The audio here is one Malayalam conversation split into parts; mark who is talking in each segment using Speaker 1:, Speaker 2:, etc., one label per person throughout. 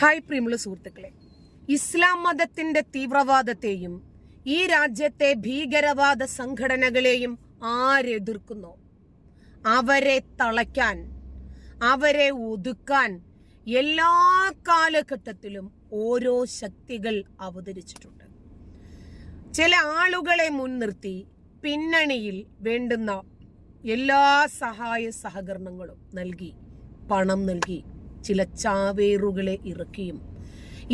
Speaker 1: ഹായ് പ്രിയമുള്ള സുഹൃത്തുക്കളെ. ഇസ്ലാം മതത്തിന്റെ തീവ്രവാദത്തെയും ഈ രാജ്യത്തെ ഭീകരവാദ സംഘടനകളെയും ആരെതിർക്കുന്നു? അവരെ തളയ്ക്കാൻ അവരെ ഒതുക്കാൻ എല്ലാ കാലഘട്ടത്തിലും ഓരോ ശക്തികൾ അവതരിച്ചിട്ടുണ്ട്. ചില ആളുകളെ മുൻനിർത്തി പിന്നണിയിൽ വേണ്ടുന്ന എല്ലാ സഹായ സഹകരണങ്ങളും നൽകി പണം നൽകി ചില ചാവേറുകളെ ഇറക്കിയും.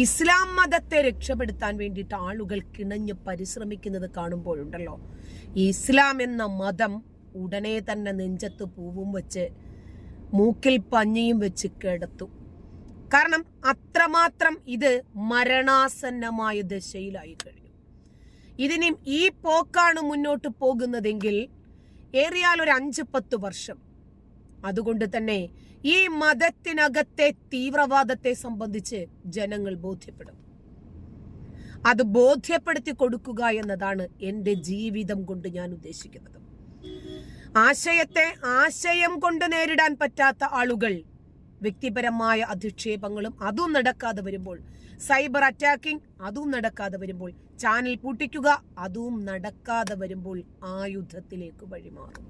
Speaker 1: ഇസ്ലാം മതത്തെ രക്ഷപ്പെടുത്താൻ വേണ്ടിയിട്ട് ആളുകൾ കിണഞ്ഞ് പരിശ്രമിക്കുന്നത് കാണുമ്പോഴുണ്ടല്ലോ. ഈ ഇസ്ലാം എന്ന മതം ഉടനെ തന്നെ നെഞ്ചത്ത് പൂവും വെച്ച് മൂക്കിൽ പഞ്ഞിയും വെച്ച് കിടത്തു. കാരണം അത്രമാത്രം ഇത് മരണാസന്നമായ ദശയിലായി കഴിഞ്ഞു. ഇതിനി ഈ പോക്കാണ് മുന്നോട്ട് പോകുന്നതെങ്കിൽ ഏറിയാൽ ഒരു അഞ്ച് പത്ത് വർഷം. അതുകൊണ്ട് തന്നെ ഈ മതത്തിനകത്തെ തീവ്രവാദത്തെ സംബന്ധിച്ച് ജനങ്ങൾ ബോധ്യപ്പെടും. അത് ബോധ്യപ്പെടുത്തി കൊടുക്കുക എന്നതാണ് എന്റെ ജീവിതം കൊണ്ട് ഞാൻ ഉദ്ദേശിക്കുന്നത്. ആശയത്തെ ആശയം കൊണ്ട് നേരിടാൻ പറ്റാത്ത ആളുകൾ വ്യക്തിപരമായ അധിക്ഷേപങ്ങളും അതും നടക്കാതെ വരുമ്പോൾ സൈബർ അറ്റാക്കിംഗ് അതും നടക്കാതെ വരുമ്പോൾ ചാനൽ പൂട്ടിക്കുക അതും നടക്കാതെ വരുമ്പോൾ ആയുധത്തിലേക്ക് വഴിമാറും.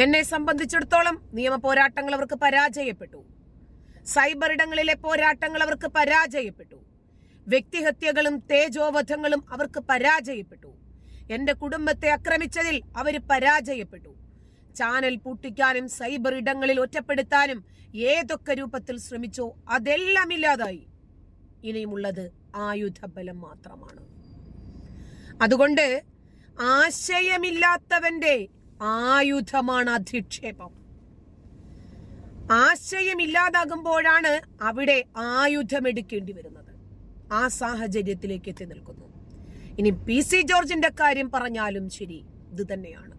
Speaker 1: എന്നെ സംബന്ധിച്ചിടത്തോളം നിയമ പോരാട്ടങ്ങൾ അവർക്ക് പരാജയപ്പെട്ടു. സൈബർ ഇടങ്ങളിലെ പോരാട്ടങ്ങൾ അവർക്ക് പരാജയപ്പെട്ടു. വ്യക്തിഹത്യകളും തേജോവധങ്ങളും അവർക്ക് പരാജയപ്പെട്ടു. എന്റെ കുടുംബത്തെ ആക്രമിച്ചതിൽ അവർ പരാജയപ്പെട്ടു. ചാനൽ പൂട്ടിക്കാനും സൈബർ ഇടങ്ങളിൽ ഒറ്റപ്പെടുത്താനും ഏതൊക്കെ രൂപത്തിൽ ശ്രമിച്ചോ അതെല്ലാം ഇല്ലാതായി. ഇനിയുമുള്ളത് ആയുധബലം മാത്രമാണ്. അതുകൊണ്ട് ആശയമില്ലാത്തവന്റെ ആയുധമാണ് അധിക്ഷേപം. ആശയമില്ലാതാകുമ്പോഴാണ് അവിടെ ആയുധമെടുക്കേണ്ടി വരുന്നത്. ആ സാഹചര്യത്തിലേക്ക് എത്തി നിൽക്കുന്നു. ഇനി പി സി ജോർജിന്റെ കാര്യം പറഞ്ഞാലും ശരി ഇത് തന്നെയാണ്.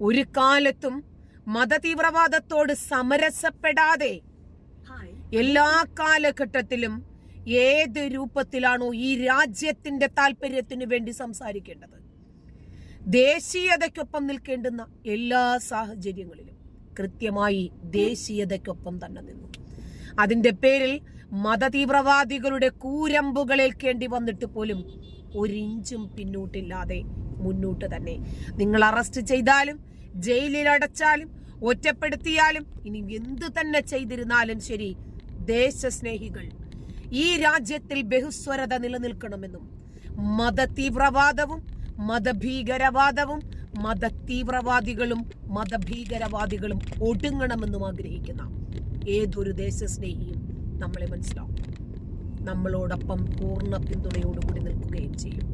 Speaker 1: ഒരു കാലത്തും മതതീവ്രവാദത്തോട് സമരസപ്പെടാതെ എല്ലാ കാലഘട്ടത്തിലും ഏത് രൂപത്തിലാണോ ഈ രാജ്യത്തിന്റെ താല്പര്യത്തിന് വേണ്ടി സംസാരിക്കേണ്ടത്? ദേശീയതയ്ക്കൊപ്പം നിൽക്കേണ്ടുന്ന എല്ലാ സാഹചര്യങ്ങളിലും കൃത്യമായി ദേശീയതയ്ക്കൊപ്പം തന്നെ നിന്നു. അതിന്റെ പേരിൽ മതതീവ്രവാദികളുടെ കൂരമ്പുകളേൽക്കേണ്ടി വന്നിട്ട് പോലും ഒരിഞ്ചും പിന്നോട്ടില്ലാതെ മുന്നോട്ട് തന്നെ. നിങ്ങൾ അറസ്റ്റ് ചെയ്താലും ജയിലിൽ അടച്ചാലും ഒറ്റപ്പെടുത്തിയാലും ഇനി എന്തു തന്നെ ചെയ്തിരുന്നാലും ശരി ദേശസ്നേഹികൾ ഈ രാജ്യത്തിൽ ബഹുസ്വരത നിലനിൽക്കണമെന്നും മതതീവ്രവാദവും മതഭീകരവാദവും മതതീവ്രവാദികളും മതഭീകരവാദികളും ഒടുങ്ങണമെന്നും ആഗ്രഹിക്കുന്ന ഏതൊരു ദേശസ്നേഹിയും നമ്മളെ മനസ്സിലാവും. നമ്മളോടൊപ്പം പൂർണ പിന്തുണയോടുകൂടി നിൽക്കുകയും ചെയ്യും.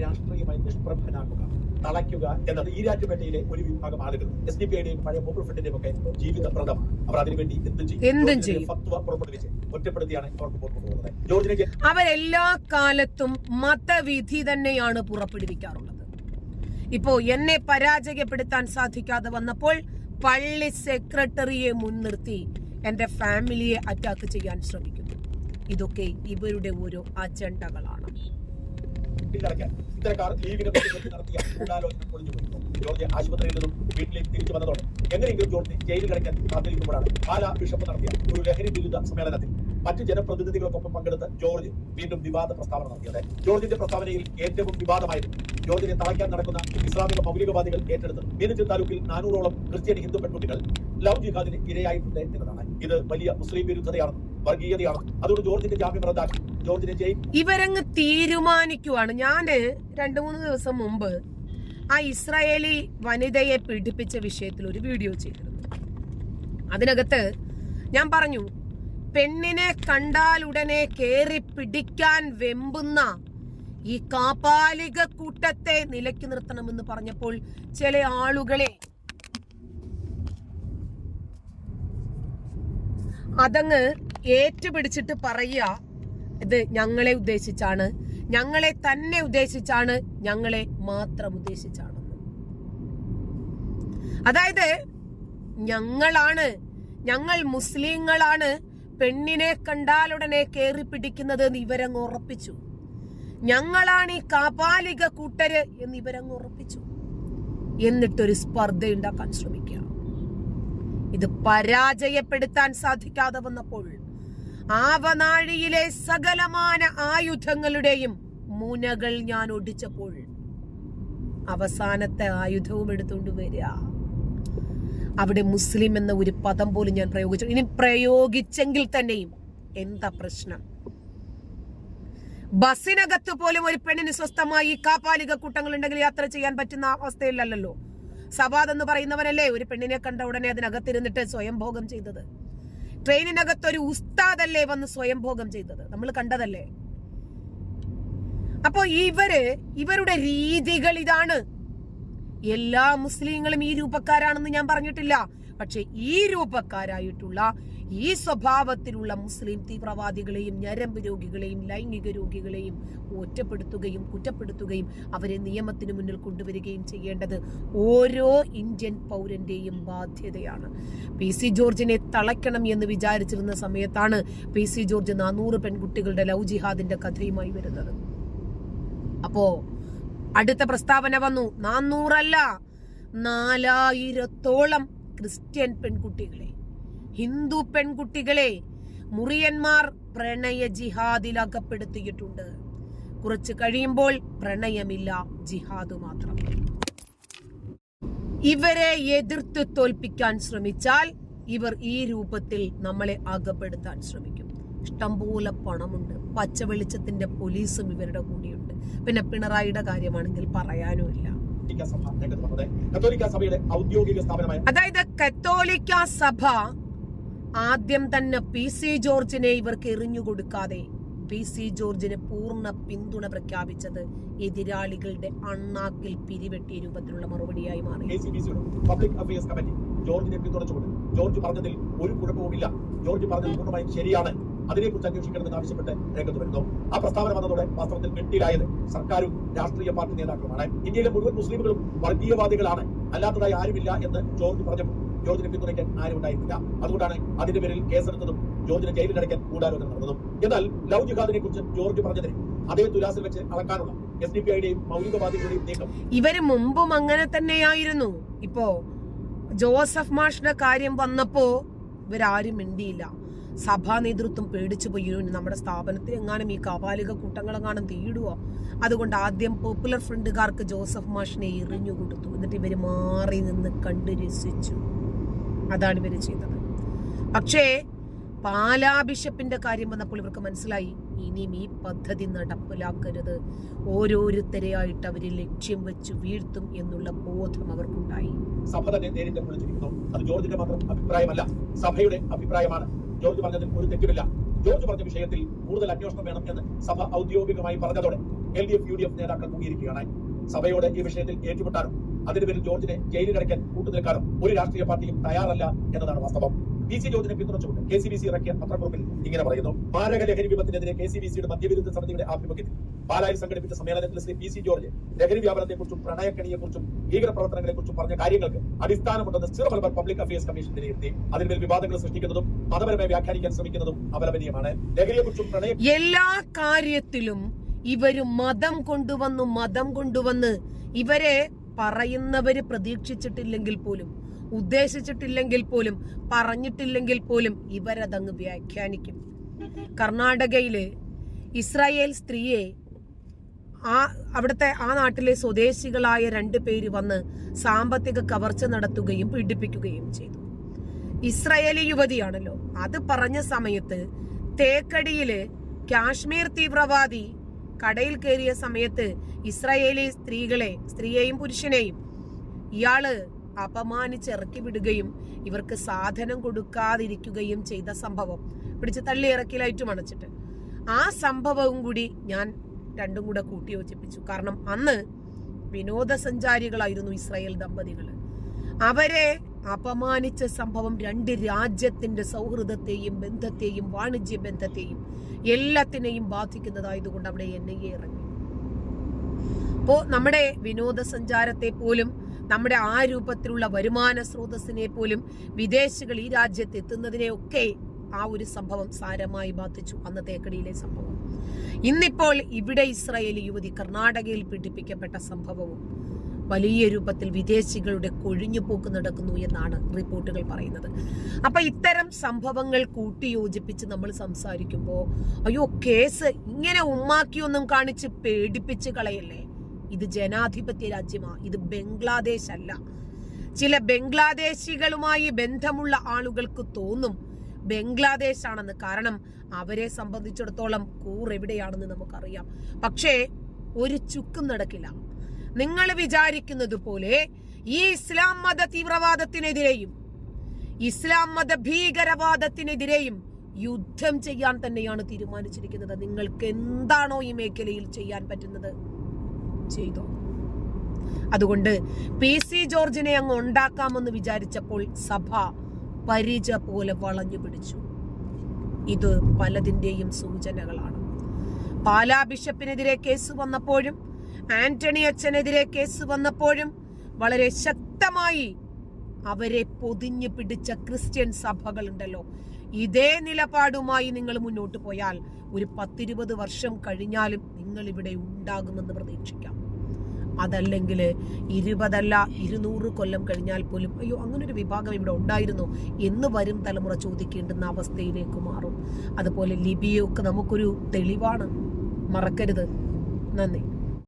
Speaker 2: രാഷ്ട്രീയമായി നിഷ്പ്രഭനാക്കുക. തളയ്ക്കുക എന്നത് ഈ രാജ്യപേട്ടയിലെ ഒരു വിഭാഗം ആളുകൾ. എസ് ഡി പിയുടെയും പഴയ പോപ്പുലർ ഫ്രണ്ടിന്റെയും ഒക്കെ ജീവിത വ്രതമാണ് അവർ അതിനുവേണ്ടി എന്തും ചെയ്യും. ഫത്വ പുറപ്പെടുവിച്ച് ഒറ്റപ്പെടുത്തിയാണ് അവർ മുമ്പോട്ട് പോകുന്നത്. ജോർജിനെ
Speaker 1: അവരെല്ലാ കാലത്തും മതവിധി തന്നെയാണ് പുറപ്പെടുവിക്കാറുള്ളത്. ഇപ്പോ എന്നെ പരാജയപ്പെടുത്താൻ സാധിക്കാതെ വന്നപ്പോൾ പള്ളി സെക്രട്ടറിയെ മുൻനിർത്തി എന്റെ ഫാമിലിയെ അറ്റാക്ക് ചെയ്യാൻ ശ്രമിക്കുന്നു. ഇതൊക്കെ ഇവരുടെ ഓരോ അജണ്ടകളാണ്.
Speaker 2: പിന്തുണയ്ക്കാൻ ഇത്തരക്കാർ ലീഗിനെ പറ്റി നടത്തിയ ഗൂഢാലോചന പൊളിഞ്ഞുപോയി ജോർജ് ആശുപത്രിയിൽ നിന്നും വീട്ടിലേക്ക് തിരിച്ചു വന്നതോടെ എങ്ങനെയെങ്കിലും ജോർജ് ജയിലിൽ കിടക്കാൻ കാത്തിരിക്കുമ്പോഴാണ് പാലാ ബിഷപ്പ് നടത്തിയ ഒരു ലഹരി വിരുദ്ധ സമ്മേളനത്തിൽ മറ്റു ജനപ്രതിനിധികൾക്കൊപ്പം പങ്കെടുത്ത് ജോർജ് വീണ്ടും വിവാദ പ്രസ്താവന നടത്തിയത്. ജോർജിന്റെ പ്രസ്താവനയിൽ ഏറ്റവും വിവാദമായിരുന്നു ജോർജിനെ തളയ്ക്കാൻ നടക്കുന്ന ഇസ്ലാമിക മൗലികവാദികൾ ഏറ്റെടുത്ത് മീനച്ചിൽ താലൂക്കിൽ നാനൂറോളം ക്രിസ്ത്യൻ ഹിന്ദു പെൺകുട്ടികൾ ലവ് ജിഹാദിന് ഇരയായിട്ടുണ്ട് എന്നതാണ്. ഇത് വലിയ മുസ്ലിം വിരുദ്ധതയാണ് ജോർജിന്റെ ജോർജിനെ
Speaker 1: ഇവരങ്ങ് തീരുമാനിക്കുവാണ്. ഞാൻ രണ്ടു മൂന്ന് ദിവസം മുമ്പ് ആ ഇസ്രായേലി വനിതയെ പീഡിപ്പിച്ച വിഷയത്തിൽ ഒരു വീഡിയോ ചെയ്തിരുന്നു. അതിനകത്ത് ഞാൻ പറഞ്ഞു പെണ്ണിനെ കണ്ടാൽ ഉടനെ കേറി പിടിക്കാൻ വെമ്പുന്ന ഈ കാപാലിക കൂട്ടത്തെ നിലയ്ക്ക് നിർത്തണമെന്ന് പറഞ്ഞപ്പോൾ ചില ആളുകളെ അതങ്ങ് ഏറ്റുപിടിച്ചിട്ട് പറയുക ഇത് ഞങ്ങളെ ഉദ്ദേശിച്ചാണ് ഞങ്ങളെ തന്നെ ഉദ്ദേശിച്ചാണ് ഞങ്ങളെ മാത്രം ഉദ്ദേശിച്ചാണ് അതായത് ഞങ്ങളാണ് ഞങ്ങൾ മുസ്ലിങ്ങളാണ് പെണ്ണിനെ കണ്ടാലുടനെ കയറി പിടിക്കുന്നത് എന്ന് ഇവരങ്ങ് ഉറപ്പിച്ചു. ഞങ്ങളാണ് ഈ കാപാലിക കൂട്ടര് എന്ന് ഇവരങ്ങ് ഉറപ്പിച്ചു. എന്നിട്ടൊരു സ്പർദ്ധ ഉണ്ടാക്കാൻ ശ്രമിക്കുക. ഇത് പരാജയപ്പെടുത്താൻ സാധിക്കാതെ വന്നപ്പോൾ ആവനാഴിയിലെ സകലമാന ആയുധങ്ങളുടെയും മുനകൾ ഞാൻ ഒടിച്ചപ്പോൾ അവസാനത്തെ ആയുധവും എടുത്തുകൊണ്ട് വരിക. അവിടെ മുസ്ലിം എന്ന ഒരു പദം പോലും ഞാൻ പ്രയോഗിച്ചു. ഇനി പ്രയോഗിച്ചെങ്കിൽ തന്നെയും എന്താ പ്രശ്നം? ബസ്സിനകത്ത് പോലും ഒരു പെണ്ണിന് സ്വസ്ഥമായി കാപ്പാലിക കൂട്ടങ്ങൾ ഉണ്ടെങ്കിൽ യാത്ര ചെയ്യാൻ പറ്റുന്ന അവസ്ഥയിലല്ലല്ലോ? സവാദ് എന്ന് പറയുന്നവനല്ലേ ഒരു പെണ്ണിനെ കണ്ട ഉടനെ അതിനകത്തിരുന്നിട്ട് സ്വയംഭോഗം ചെയ്തത്? ട്രെയിനിനകത്ത് ഒരു ഉസ്താദല്ലേ വന്ന് സ്വയംഭോഗം ചെയ്തത്? നമ്മൾ കണ്ടതല്ലേ? അപ്പോ ഇവർ ഇവരുടെ രീതികൾ ഇതാണ്. എല്ലാ മുസ്ലിങ്ങളും ഈ രൂപക്കാരാണെന്ന് ഞാൻ പറഞ്ഞിട്ടില്ല. പക്ഷെ ഈ രൂപക്കാരായിട്ടുള്ള ഈ സ്വഭാവത്തിലുള്ള മുസ്ലിം തീവ്രവാദികളെയും ഞരമ്പ് രോഗികളെയും ലൈംഗിക രോഗികളെയും ഒറ്റപ്പെടുത്തുകയും കുറ്റപ്പെടുത്തുകയും അവരെ നിയമത്തിന് മുന്നിൽ കൊണ്ടുവരികയും ചെയ്യേണ്ടത് ഓരോ ഇന്ത്യൻ പൗരന്റെയും ബാധ്യതയാണ്. പി സി ജോർജിനെ തളയ്ക്കണം എന്ന് വിചാരിച്ചിരുന്ന സമയത്താണ് പി സി ജോർജ് നാനൂറ് പെൺകുട്ടികളുടെ ലവ് ജിഹാദിന്റെ കഥയുമായി വരുന്നത്. അപ്പോ അടുത്ത പ്രസ്താവന വന്നു. നാന്നൂറല്ല നാലായിരത്തോളം ക്രിസ്ത്യൻ പെൺകുട്ടികളെ ഹിന്ദു പെൺകുട്ടികളെ മുറിയന്മാർ പ്രണയ ജിഹാദിൽ അകപ്പെടുത്തിയിട്ടുണ്ട്. കുറച്ച് കഴിയുമ്പോൾ പ്രണയമില്ല ജിഹാദ് മാത്രം. ഇവരെ എതിർത്ത് തോൽപ്പിക്കാൻ ശ്രമിച്ചാൽ ഇവർ ഈ രൂപത്തിൽ നമ്മളെ അകപ്പെടുത്താൻ ശ്രമിക്കും. ഇഷ്ടംപോലെ പണമുണ്ട്. പച്ചവെളിച്ചത്തിന്റെ പോലീസും ഇവരുടെ കൂടെയുണ്ട്. പിന്നെ പിണറായിയുടെ കാര്യമാണെങ്കിൽ പറയാനുമില്ല അതായത് കത്തോലിക്ക സഭ ആദ്യം തന്നെ പി സി ജോർജിനെ ഇവർക്ക് എറിഞ്ഞു കൊടുക്കാതെ പി സി ജോർജിന് പൂർണ പിന്തുണ പ്രഖ്യാപിച്ചത് എതിരാളികളുടെ അണ്ണാക്കിൽ പിരിവെട്ടിയ രൂപത്തിലുള്ള മറുപടിയായി മാറി.
Speaker 2: പബ്ലിക് അഫയേഴ്സ് കമ്മിറ്റി ജോർജിനെ പിന്തുണച്ചുകൊണ്ട് ജോർജ് പറഞ്ഞതിൽ ഒരു കുഴപ്പവുമില്ല. ജോർജ് പറഞ്ഞത് പൂർണമായും ശരിയാണ്. അതിനെക്കുറിച്ച് അന്വേഷിക്കണമെന്ന് ആവശ്യപ്പെട്ട് രംഗത്ത് വരുന്നു. ആ പ്രസ്താവന വന്നതോടെ വാസ്തവത്തിൽ വെട്ടിലായത് സർക്കാരും രാഷ്ട്രീയ പാർട്ടി നേതാക്കളുമാണ്. ഇന്ത്യയിലെ മുഴുവൻ മുസ്ലിമുകളും വർഗീയവാദികളാണ്. അല്ലാത്തതായി ആരുമില്ല എന്ന് ജോർജ് പറഞ്ഞപ്പോൾ ജോർജിനെ പിന്തുണയ്ക്കാൻ ആരും ഉണ്ടായിരുന്നില്ല അതുകൊണ്ടാണ് അതിന്റെ പേരിൽ കേസെടുത്തതും ജോർജിനെ ജയിലിൽ അടയ്ക്കാൻ ഗൂഢാലോചന നടന്നതും. എന്നാൽ ലവ് ജിഹാദിനെ കുറിച്ച് ജോർജ് പറഞ്ഞതിന് അതേ തുലാസിൽ വെച്ച് അളക്കാനുള്ള എസ് ഡി പി ഐയുടെയും മൗലികവാദികളുടെയും നീക്കം.
Speaker 1: ഇവർ മുമ്പും അങ്ങനെ തന്നെയായിരുന്നു. ഇപ്പോ ജോസഫ് മാഷിന്റെ കാര്യം വന്നപ്പോ ഇവരാരും മിണ്ടിയില്ല. സഭാ നേതൃത്വം പേടിച്ചു പോയി. നമ്മുടെ സ്ഥാപനത്തിൽ എങ്ങാനും ഈ കാപാലിക കൂട്ടങ്ങളെങ്ങാനും തീടുവോ? അതുകൊണ്ട് ആദ്യം പോപ്പുലർ ഫ്രണ്ടുകാർക്ക് ജോസഫ് മാഷിനെ എറിഞ്ഞു കൊടുത്തു. എന്നിട്ട് ഇവർ മാറി നിന്ന് കണ്ടു രസിച്ചു. അതാണ് ഇവർ ചെയ്തത്. പക്ഷേ പാലാ ബിഷപ്പിന്റെ കാര്യം വന്നപ്പോൾ ഇവർക്ക് മനസ്സിലായി. ഇനിയും ഈ പദ്ധതി നടപ്പിലാക്കരുത്. ഓരോരുത്തരെയായിട്ട് അവരെ ലക്ഷ്യം വെച്ച് വീഴ്ത്തും എന്നുള്ള ബോധം അവർക്കുണ്ടായി.
Speaker 2: സഭ തന്നെ നേരിട്ട് അത് ജോർജിന്റെ മാത്രം അഭിപ്രായമല്ല സഭയുടെ അഭിപ്രായമാണ്. ജോർജ് പറഞ്ഞതിൽ ഒരു തെറ്റുമില്ല. ജോർജ് പറഞ്ഞ വിഷയത്തിൽ കൂടുതൽ അന്വേഷണം വേണം എന്ന് സഭ ഔദ്യോഗികമായി പറഞ്ഞതോടെ L D F U D F നേതാക്കൾ കൂടിയിരിക്കുകയാണ് സഭയോട് ഈ വിഷയത്തിൽ ഏറ്റുമുട്ടാനും അതിന് പേരിൽ ജോർജിനെ ജയിലിലടയ്ക്കാൻ കൂട്ടുനിൽക്കാനും ഒരു രാഷ്ട്രീയ പാർട്ടിയും തയ്യാറല്ല എന്നതാണ് വാസ്തവം. പി സി ജോർജിനെ പിന്തുണച്ചുകൊണ്ട് കെ സി ബി സി ഇറക്കിയ പത്രക്കുറിപ്പിൽ ഇങ്ങനെ പറയുന്നു. മാരക ലഹരി വിപത്തിനെതിരെ കെ സി ബി സിയുടെ മദ്യവിരുദ്ധ സമിതിയുടെ ആഭിമുഖ്യത്തിൽ പാലായിൽ സംഘടിപ്പിച്ച സമ്മേളനത്തിൽ ശ്രീ പി സി ജോർജ് ലഹരി വ്യാപനത്തെക്കുറിച്ചും പ്രണയക്കണിയെക്കുറിച്ചും ഭീകരപ്രവർത്തനങ്ങളെക്കുറിച്ചും പറഞ്ഞ കാര്യങ്ങൾക്ക് അടിസ്ഥാനമുണ്ടെന്ന് Syro Malabar public affairs commission വിലയിരുത്തി അതിന്മേൽ വിവാദങ്ങൾ സൃഷ്ടിക്കുന്നതും മതപരമായി വ്യാഖ്യാനിക്കാൻ ശ്രമിക്കുന്നതും അപലപനീയമാണ്. ലഹരിയെക്കുറിച്ചും പ്രണയ
Speaker 1: എല്ലാ കാര്യത്തിലും ഇവർ മതം കൊണ്ടുവന്നു മതം കൊണ്ടുവന്ന് ഇവരെ പറയുന്നവര് പ്രതീക്ഷിച്ചിട്ടില്ലെങ്കിൽ പോലും ഉദ്ദേശിച്ചിട്ടില്ലെങ്കിൽ പോലും പറഞ്ഞിട്ടില്ലെങ്കിൽ പോലും ഇവരതങ്ങ് വ്യാഖ്യാനിക്കും. കർണാടകയിൽ ഇസ്രായേൽ സ്ത്രീയെ ആ അവിടുത്തെ ആ നാട്ടിലെ സ്വദേശികളായ രണ്ട് പേര് വന്ന് സാമ്പത്തിക കവർച്ച നടത്തുകയും പീഡിപ്പിക്കുകയും ചെയ്തു. ഇസ്രായേലി യുവതിയാണല്ലോ അത് പറഞ്ഞ സമയത്ത് തേക്കടിയിൽ കാശ്മീർ തീവ്രവാദി കടയിൽ കയറിയ സമയത്ത് ഇസ്രായേലി സ്ത്രീകളെ സ്ത്രീയെയും പുരുഷനെയും ഇയാൾ അപമാനിച്ച് ഇറക്കി വിടുകയും ഇവർക്ക് സാധനം കൊടുക്കാതിരിക്കുകയും ചെയ്ത സംഭവം. പിടിച്ച് തള്ളി ഇറക്കി ഇറക്കിലായിട്ടും അണച്ചിട്ട്. ആ സംഭവവും കൂടി ഞാൻ രണ്ടും കൂടെ കൂട്ടി യോജിപ്പിച്ചു കാരണം അന്ന് വിനോദസഞ്ചാരികളായിരുന്നു ഇസ്രായേൽ ദമ്പതികൾ അവരെ അപമാനിച്ച സംഭവം രണ്ട് രാജ്യത്തിന്റെ സൗഹൃദത്തെയും ബന്ധത്തെയും വാണിജ്യ ബന്ധത്തെയും എല്ലാത്തിനെയും ബാധിക്കുന്നതായതുകൊണ്ട് അവിടെ എൻ ഇറങ്ങി. അപ്പോ നമ്മുടെ വിനോദസഞ്ചാരത്തെ പോലും നമ്മുടെ ആ രൂപത്തിലുള്ള വരുമാന സ്രോതസ്സിനെ പോലും വിദേശികൾ ഈ രാജ്യത്ത് എത്തുന്നതിനെയൊക്കെ ആ ഒരു സംഭവം സാരമായി ബാധിച്ചു അന്ന് തേക്കടിയിലെ സംഭവം. ഇന്നിപ്പോൾ ഇവിടെ ഇസ്രായേലി യുവതി കർണാടകയിൽ പീഡിപ്പിക്കപ്പെട്ട സംഭവവും വലിയ രൂപത്തിൽ വിദേശികളുടെ കൊഴിഞ്ഞുപോക്ക് നടക്കുന്നു എന്നാണ് റിപ്പോർട്ടുകൾ പറയുന്നത്. അപ്പൊ ഇത്തരം സംഭവങ്ങൾ കൂട്ടിയോജിപ്പിച്ച് നമ്മൾ സംസാരിക്കുമ്പോൾ അയ്യോ കേസ് ഇങ്ങനെ ഉമ്മാക്കിയൊന്നും കാണിച്ച് പേടിപ്പിച്ച് കളയല്ലേ? ഇത് ജനാധിപത്യ രാജ്യമാണ് ഇത് ബംഗ്ലാദേശ് അല്ല ചില ബംഗ്ലാദേശികളുമായി ബന്ധമുള്ള ആളുകൾക്ക് തോന്നും ബംഗ്ലാദേശ് ആണെന്ന് കാരണം അവരെ സംബന്ധിച്ചിടത്തോളം കൂർ എവിടെയാണെന്ന് നമുക്കറിയാം. പക്ഷേ ഒരു ചുക്കും നടക്കില്ല. നിങ്ങൾ വിചാരിക്കുന്നത് പോലെ ഈ ഇസ്ലാം മത തീവ്രവാദത്തിനെതിരെയും ഇസ്ലാം മത ഭീകരവാദത്തിനെതിരെയും യുദ്ധം ചെയ്യാൻ തന്നെയാണ് തീരുമാനിച്ചിരിക്കുന്നത്. നിങ്ങൾക്ക് എന്താണോ ഈ മേഖലയിൽ ചെയ്യാൻ പറ്റുന്നത്? ചെയ്തോ. അതുകൊണ്ട് പി സി ജോർജിനെ അങ്ങ് ഉണ്ടാക്കാമെന്ന് വിചാരിച്ചപ്പോൾ സഭ പരിച പോലെ വളഞ്ഞു പിടിച്ചു. ഇത് പലതിന്റെയും സൂചനകളാണ്. പാലാ ബിഷപ്പിനെതിരെ കേസ് വന്നപ്പോഴും ആന്റണി അച്ഛനെതിരെ കേസ് വന്നപ്പോഴും വളരെ ശക്തമായി അവരെ പൊതിഞ്ഞു പിടിച്ച ക്രിസ്ത്യൻ സഭകളുണ്ടല്ലോ. ഇതേ നിലപാടുമായി നിങ്ങൾ മുന്നോട്ട് പോയാൽ ഒരു പത്തിരുപത് വർഷം കഴിഞ്ഞാലും നിങ്ങൾ ഇവിടെ ഉണ്ടാകുമെന്ന് പ്രതീക്ഷിക്കാം. അതല്ലെങ്കിൽ ഇരുപതല്ല ഇരുന്നൂറ് കൊല്ലം കഴിഞ്ഞാൽ പോലും അയ്യോ അങ്ങനൊരു വിഭാഗം ഇവിടെ ഉണ്ടായിരുന്നു എന്ന് വരും തലമുറ ചോദിക്കേണ്ടുന്ന അവസ്ഥയിലേക്ക് മാറും. അതുപോലെ ലിബിയൊക്കെ നമുക്കൊരു തെളിവാണ്. മറക്കരുത്. നന്ദി.